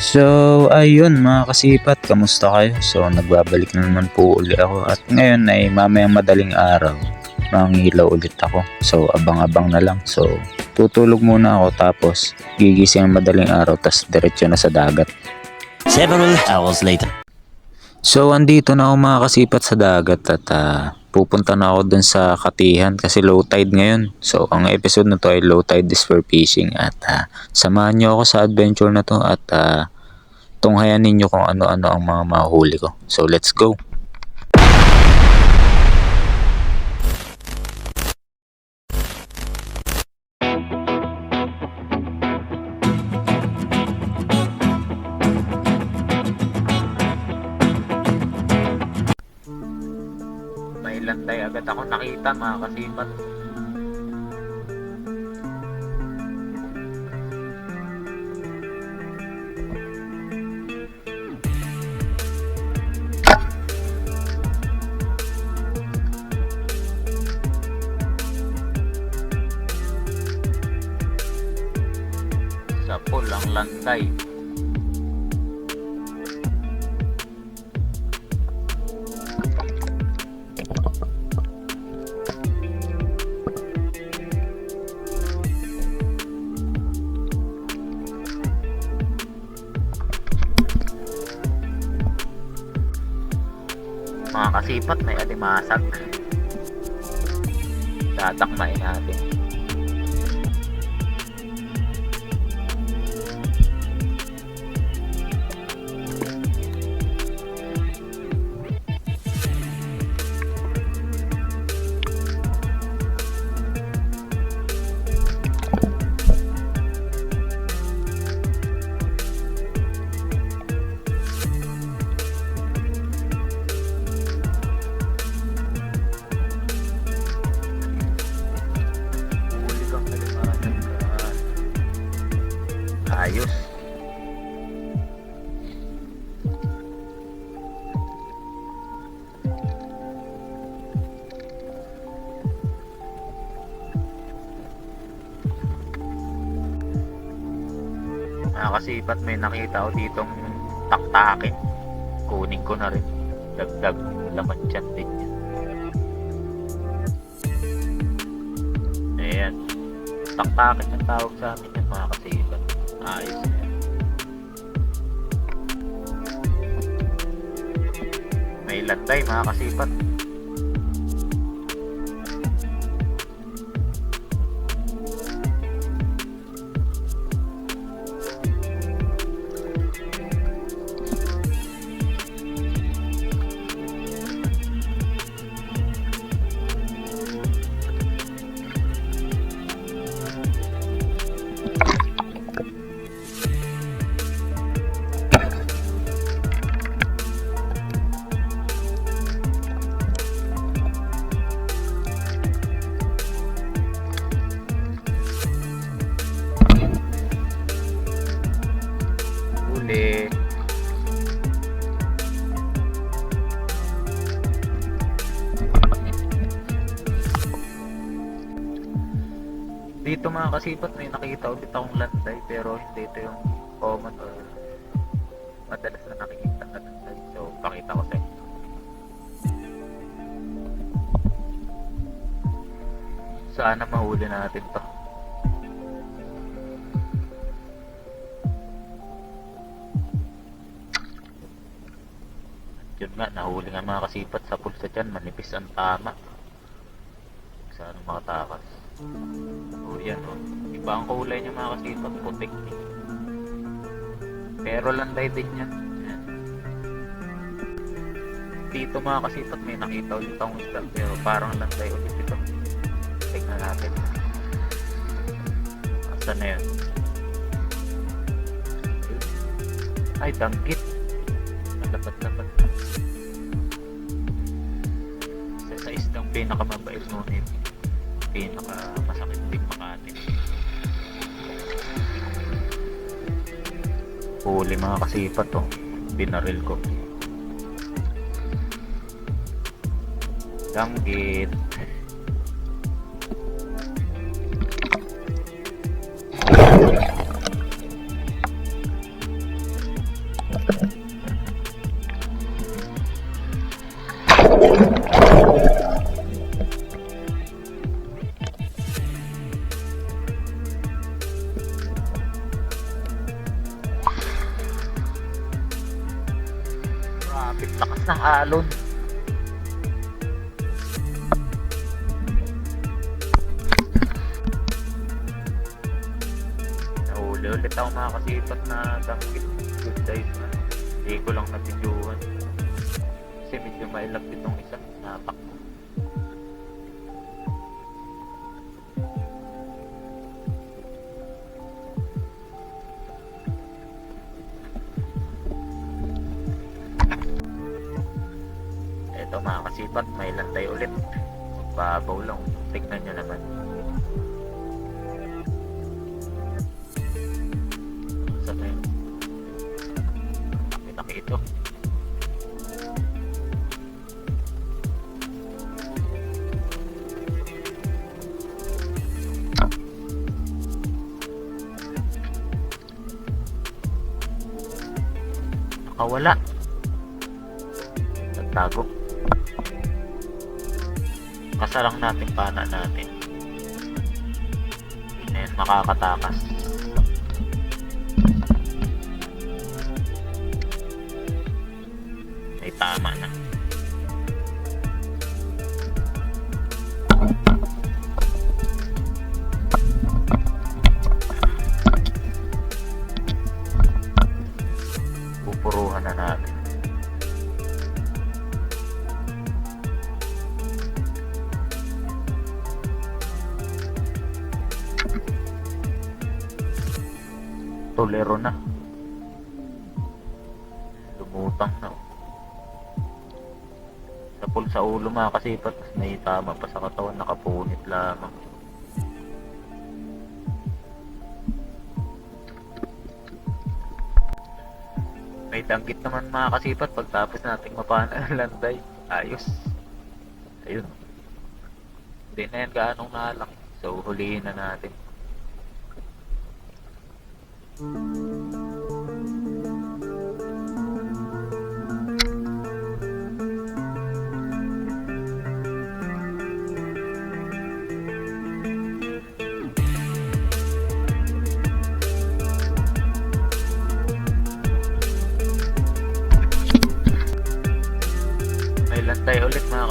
So, ayun mga kasipat, kamusta kayo? So, nagbabalik na naman po uli ako at ngayon ay mamayang madaling araw, mangilaw ulit ako. So, abang-abang na lang. So, tutulog muna ako tapos gigising ang madaling araw tas diretso na sa dagat. Several hours later. So, andito na ako mga kasipat sa dagat at ah, pupunta na ako dun sa Katihan kasi low tide ngayon. So, ang episode na to ay low tide is for fishing at ah, samahan nyo ako sa adventure na to at ah, tunghayan ninyo kung ano-ano ang mga mahuli ko. So, let's go! May lantay agad ako nakita mga kasipat. Tatakmain natin. Ah, kasi ba't may nakita ko ditong taktakin. Kunin ko na rin. Dagdag laman dyan din yan. Ayan. Taktakin ang tawag sa amin yan mga kasibat. Ayos. May lantay mga kasipat. Dito mga kasipat may nakita ulit akong lantay pero hindi ito yung common or madalas na nakikita na lantay. So pakita ko sa inyo. Sana mahuli natin to. Yun nga, nahuli nga mga kasipat sa pulsa dyan, manipis ang tama. Sana makatakas. O yan o. Iba ang kulay niya mga kasipat, putik. Pero landay din yan. Yan. Dito mga kasipat may nakita ulit akong isda pero parang landay ulit ito. Tignan natin. Asan na yun? Ay, danggit. Malapat-lapat. Isa sa isdang pinakamabait ngunit pinakamasakit din makanin. Huli mga kasipat to. Binaril ko. Danggit. Ito mga kasipat, may lantay ulit. Babaw lang. Tignan nyo naman. Sa may Laki ito. Nakawala. Kasalang natin pana natin. Na yan makakatakas. Ay tama na. Pul sa ulo mga kasipat, mas may tama pa sa katawan, nakapunit lamang. May danggit naman mga kasipat pagtapos nating mapana ang landay. Ayos. Ayun. Hindi na yan gaanong nalak. So, hulihin na natin. May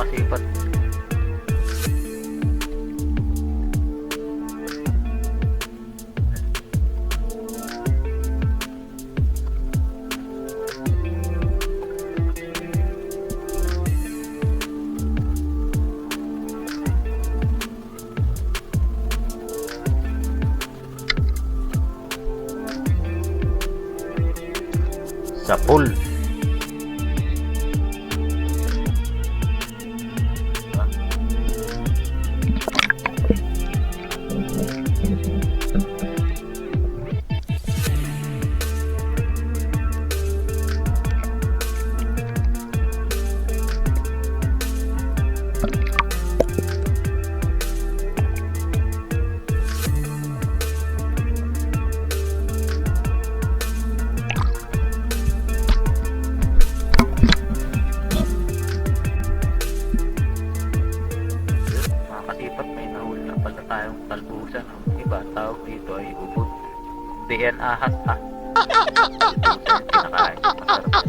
kasipat. Sa pool. ah, ah,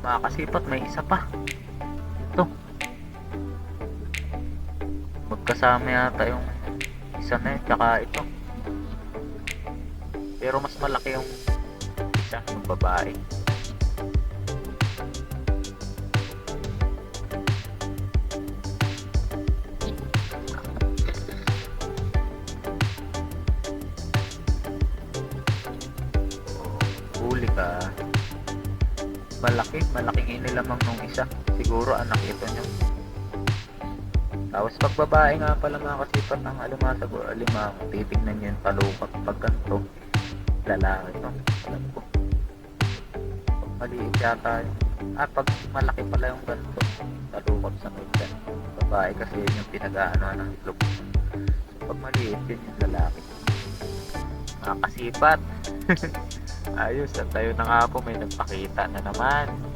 mga kasipat, may isa pa. Ito. Magkasama yata yung isa na yun, tsaka ito. Pero mas malaki yung isa, yung babae. Siguro anak ito nyo tapos pag babae nga pala mga kasipat ng alimasag o alimang titignan nyo yung talukat pag ganito. Lalaki to alam ko. Pag maliit yata ah pag malaki pala yung ganito talukat sa may babae kasi yun yung pinag-aano ng itlog. Pag maliit yun yung lalaki. Mga kasipat. Ayos, at tayo na nga po may nagpakita na naman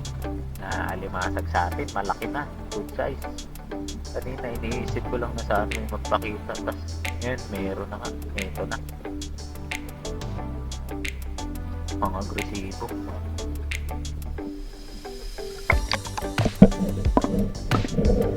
na alimasag sa atin, malaki na, good size. Kanina iniisip ko lang na sa amin magpakita, tas ngayon mayroon na nga, ito na. Ang agresibo. Babae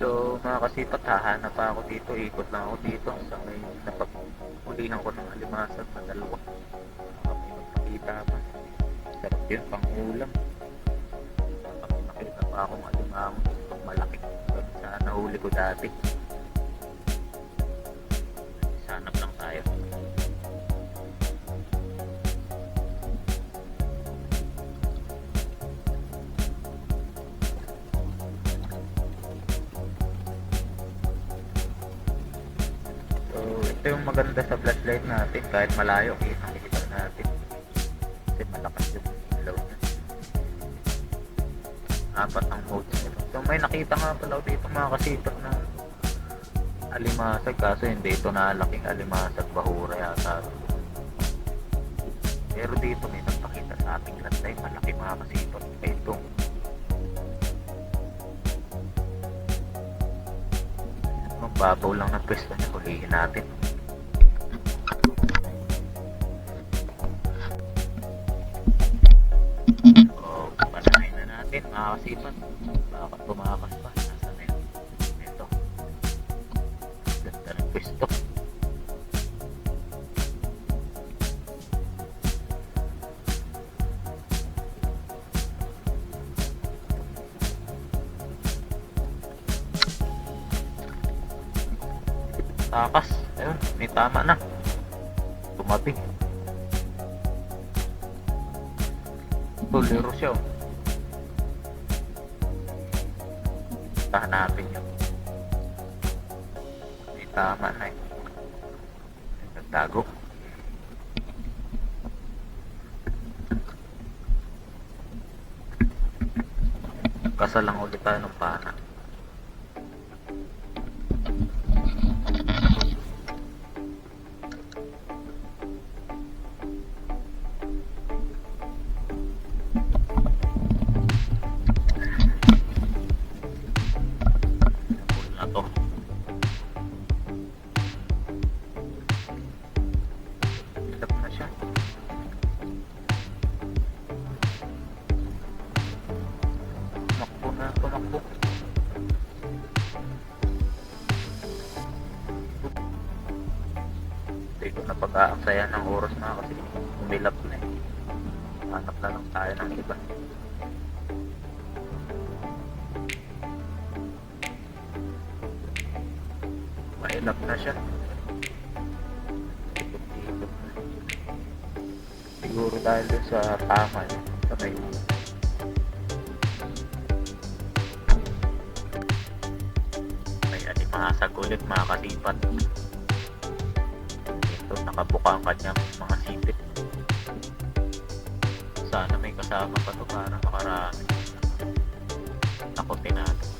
So mga kasipat hahanap pa ako dito, ikot lang ako dito sa may napagpulihan ko ng alimasag na dalawa. May magpakita pa. Sarap yun, pang ulam. Pag nakita pa akong alimango, pag malaki. Sa nahuli ko dati. Ito yung maganda sa flashlight natin. Kahit malayo, kita-kita natin. Kasi malakas yung ilaw niya. Apat ang modes nito. So, may nakita nga pala dito mga kasipat na alimasag. Kaso hindi ito nalaking alimasag. Bahura yata. Pero dito may nagpakita sa ating landay. Malaki mga kasipat. Kaya ito. Mababaw lang ng pwesto niya. Hulihin natin. Takas. Ayun, may tama na. Tumabi. Tuliro siya. oh. Tahan natin yun. May tama na eh. Nagtago. Kasal lang ulit tayo ng pana. Pag-aaksaya ng oras na kasi umilap na eh. Hanap na lang tayo ng iba. Mailap na siya. Siguro dahil sa tama niya, sa may may alimasag ulit mga katipat. Ito, nakabuka ang kanyang mga sipit. Sana may kasama pa to para makarami. Takotin natin.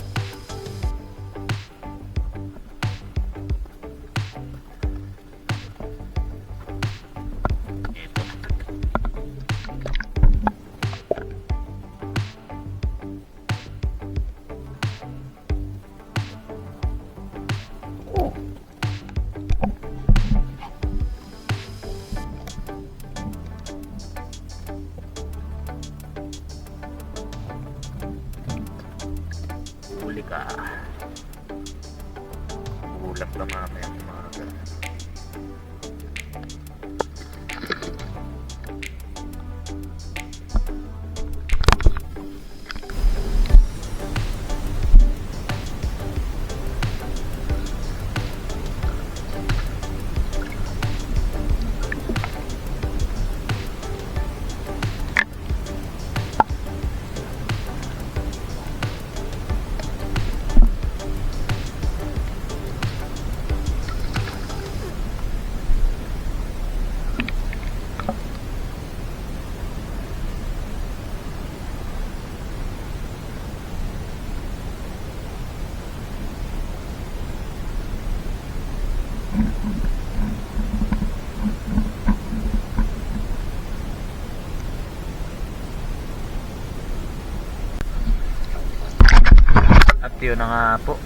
Yun na nga po.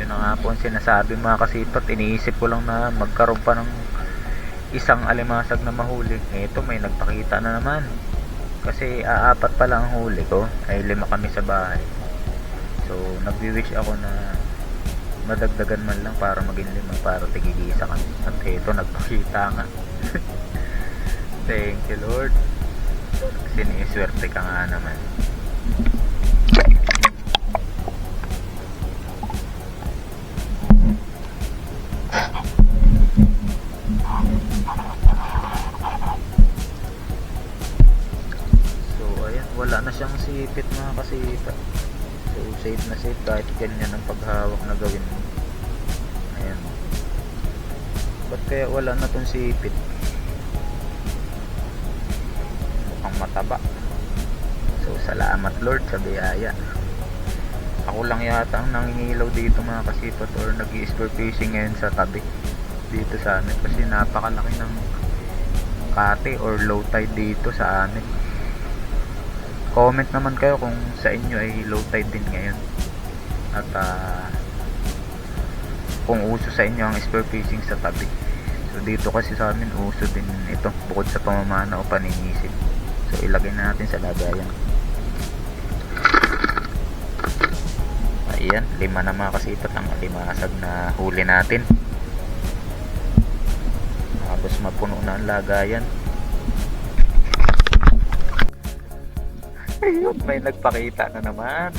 Yun na nga po ang sinasabi mga kasipat. Iniisip ko lang na magkaroon pa ng isang alimasag na mahuli. Ito may nagpakita na naman. Kasi aapat pa lang ang huli ko. Ay lima kami sa bahay. So nagwi-wish ako na madagdagan man lang para maging lima para tigigisa kami. At ito nagpakita nga. Thank you Lord. Siniswerte ka nga naman. Kasita. So safe na safe kahit ganyan ang paghawak na gawin mo. Ayan. Ba't kaya wala na tong sipit? Mukhang mataba. So salamat Lord sa biyaya. Ako lang yata ang nangingilaw dito mga kasipat or nag spear fishing ngayon sa tabi dito sa amin kasi napakalaki ng kate or low tide dito sa amin comment naman kayo kung sa inyo ay low tide din ngayon. At ah, kung uso sa inyo ang spear fishing sa tabi. So dito kasi sa amin uso din ito bukod sa pamamana o paningisip so ilagay na natin sa lagayan. Ayan lima na mga kasipat ang limasag na huli natin. Tapos mapuno na ang lagayan Ayun, may nagpakita na naman.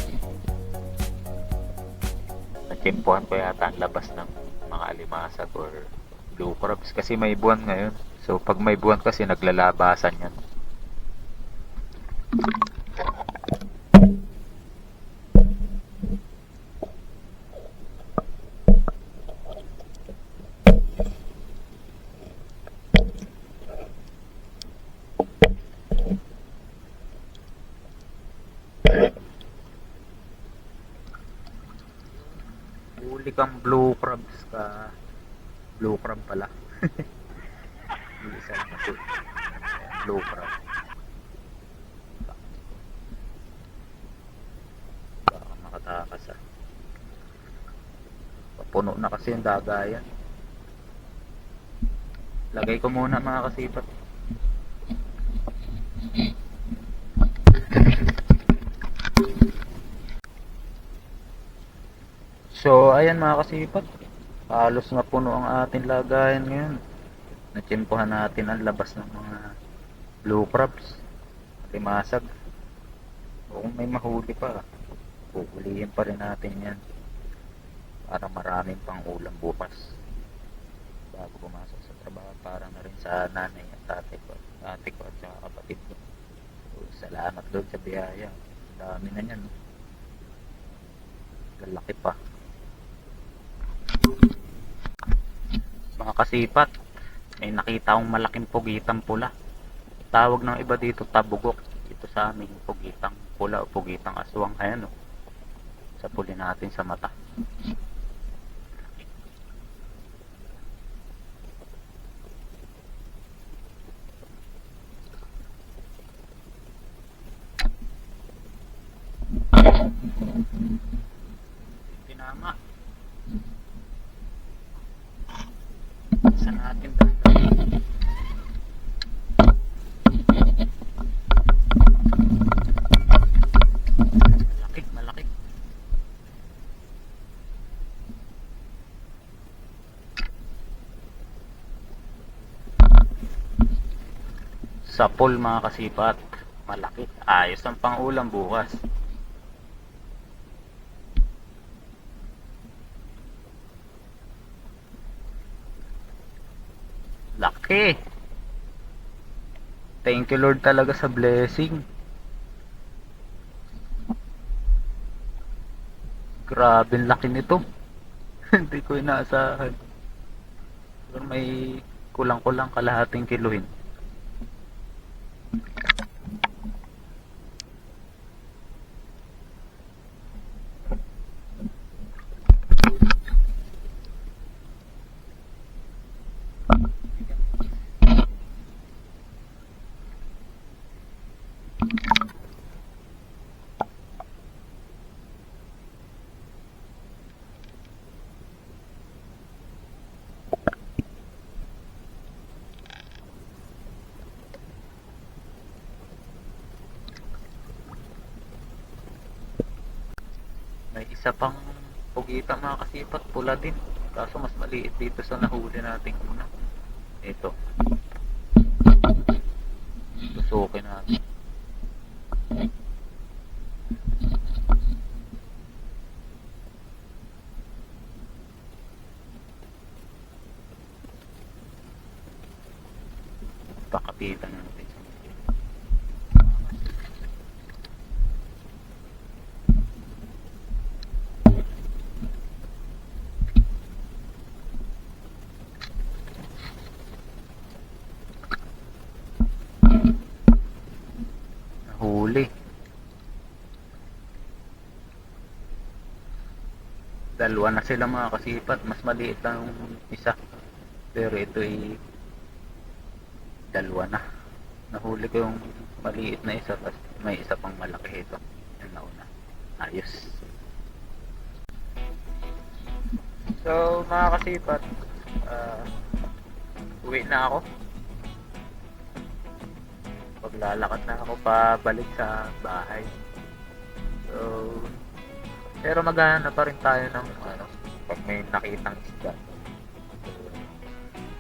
Natsimpuhan ko yata ang labas ng mga alimasag or blue crabs kasi may buwan ngayon. So pag may buwan kasi naglalabasan yan. Huli kang blue crabs ka. Blue crab pala. Hindi isa lang ito. Blue crab. Baka makatakas ah. Puno na kasi yung dagayan. Lagay ko muna mga kasipat. So, ayan mga kasipat. Halos na puno ang ating lagayan ngayon. Natsimpuhan natin ang labas ng mga blue crabs. Limasag. O kung may mahuli pa, pupulihin pa rin natin yan. Para maraming pang ulam bukas. Bago pumasok sa trabaho, para na rin sa nanay at tatay ko, ate ko at saka kapatid ko. So, salamat Lord sa biyaya. Dami na yan. Lalaki pa. mga kasipat may nakita akong malaking pugitang pula tawag ng iba dito tabugok. Dito sa amin pugitang pula o pugitang aswang. Ayan o. Sa puli natin sa mata. Tinama. Sa natin ba? Malaki, malaki. Sapol mga kasipat. Malaki. Ayos ang pangulam bukas. Laki. Thank you Lord talaga sa blessing. Grabe ang laki nito. Hindi ko inaasahan. May kulang-kulang kalahating kiluhin. May isa pang pugita mga kasipat, pula din. Kaso mas maliit dito sa nahuli nating una. Ito. Tusukin natin. Pakapitan natin. Nahuli. Dalawa na sila mga kasipat. Mas maliit lang yung isa. Pero ito ay dalawa na. Nahuli ko yung maliit na isa. Tapos may isa pang malaki ito. Yung nauna. Ayos. So mga kasipat. ah, uwi na ako. Paglalakad na ako pabalik sa bahay. So, pero maghahanap pa rin tayo ng ano, pag may nakitang isda.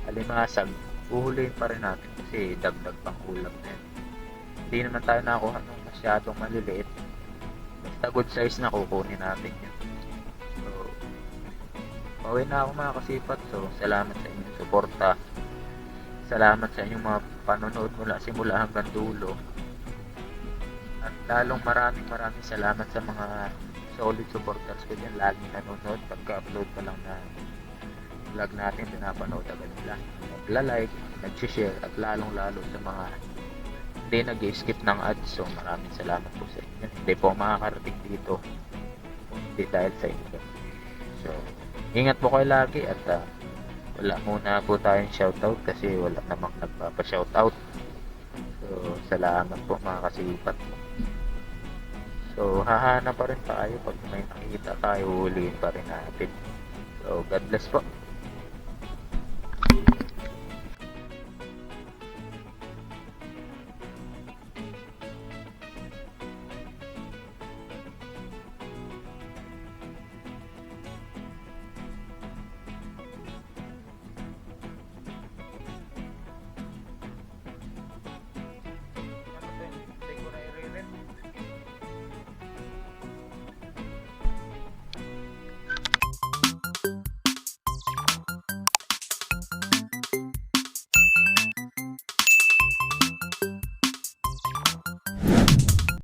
Alimasag, uhulihin pa rin natin kasi dagdag pang ulam na yun. Hindi naman tayo nakakuha ng masyadong maliliit. Basta good size na kukunin natin yun. So, pauwi na ako mga kasipat. So, salamat sa inyong suporta. Salamat sa inyong mga panonood mula simula hanggang dulo. At lalong maraming maraming salamat sa mga solid supporters ko dyan. Laging nanonood pagka-upload pa lang na vlog natin, pinapanood agad nila. Nagla-like, nag-share, at lalong lalo sa mga hindi nag-skip ng ads. So maraming salamat po sa inyo. Hindi po makakarating dito kung hindi dahil sa inyo. So, ingat po kayo lagi at ah, wala muna po tayong shoutout kasi wala namang nagpapa-shoutout. So, salamat po mga kasipat. So, hahanap pa rin tayo pag may nakikita tayo, huliin pa rin natin. So, God bless po.